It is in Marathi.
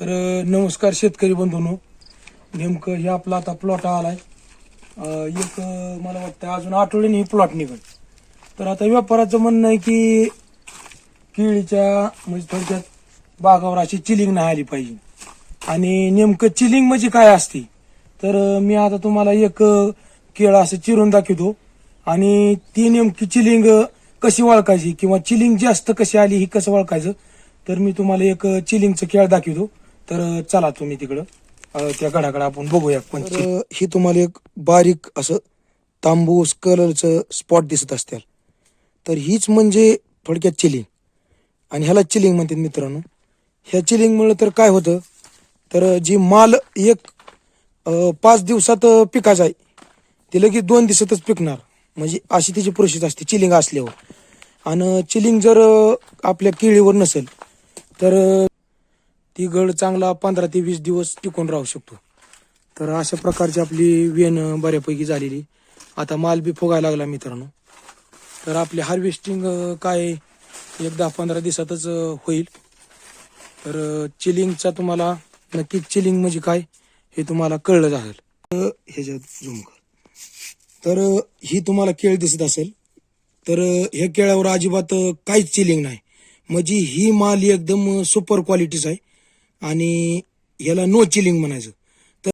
तर नमस्कार शेतकरी बंधूनो. नेमकं हे आपला आता प्लॉट आला आहे एक मला वाटतं अजून आठवड्याने ही प्लॉट निघत तर आता व्यापाराचं म्हणणं आहे की केळीच्या म्हणजे थोडक्यात बागावर अशी चिलिंग नाही आली पाहिजे. आणि नेमकं चिलिंग म्हणजे काय असते? तर मी आता तुम्हाला एक केळ केळं असं चिरून दाखवतो. आणि ती नेमकी चिलिंग कशी ओळखायची? किंवा चिलिंग जास्त कशी आली ही कसं ओळखायचं? तर मी तुम्हाला एक चिलिंगचं केळ दाखवतो. तर चला तुम्ही तिकडं. अ, त्या गडाकडे आपण बघूया पण ही तुम्हाला एक बारीक असं तांबूस कलरचं स्पॉट दिसत असतील. तर हीच म्हणजे थोडक्यात चिलिंग. आणि ह्याला चिलिंग म्हणतात मित्रांनो. ह्या चिलिंगमुळे तर काय होतं? तर जी माल एक अ, पाच दिवसात अ, पिकायचा आहे. ती लगेच दोन दिवसातच पिकणार. म्हणजे अशी तिची प्रोसेस असते चिलिंग असल्यावर. आणि चिलिंग जर अ, आपल्या केळीवर नसेल तर अ, ती गड चांगला पंधरा ते वीस दिवस टिकून राहू शकतो. तर अशा प्रकारची आपली वेण बऱ्यापैकी झालेली. आता माल बी फुगायला लागला मित्रांनो. तर आपली हार्वेस्टिंग काय एक दहा पंधरा दिवसातच होईल. तर चिलिंगचा तुम्हाला नक्कीच चिलिंग म्हणजे काय हे तुम्हाला कळलं जाईल. ह्याच्यात झूम कर. तर ही तुम्हाला केळ दिसत असेल. तर ह्या केळावर अजिबात काहीच चिलिंग नाही. म्हणजे ही माल एकदम सुपर क्वालिटीच आहे. आणि याला नो चिलिंग म्हणायचं.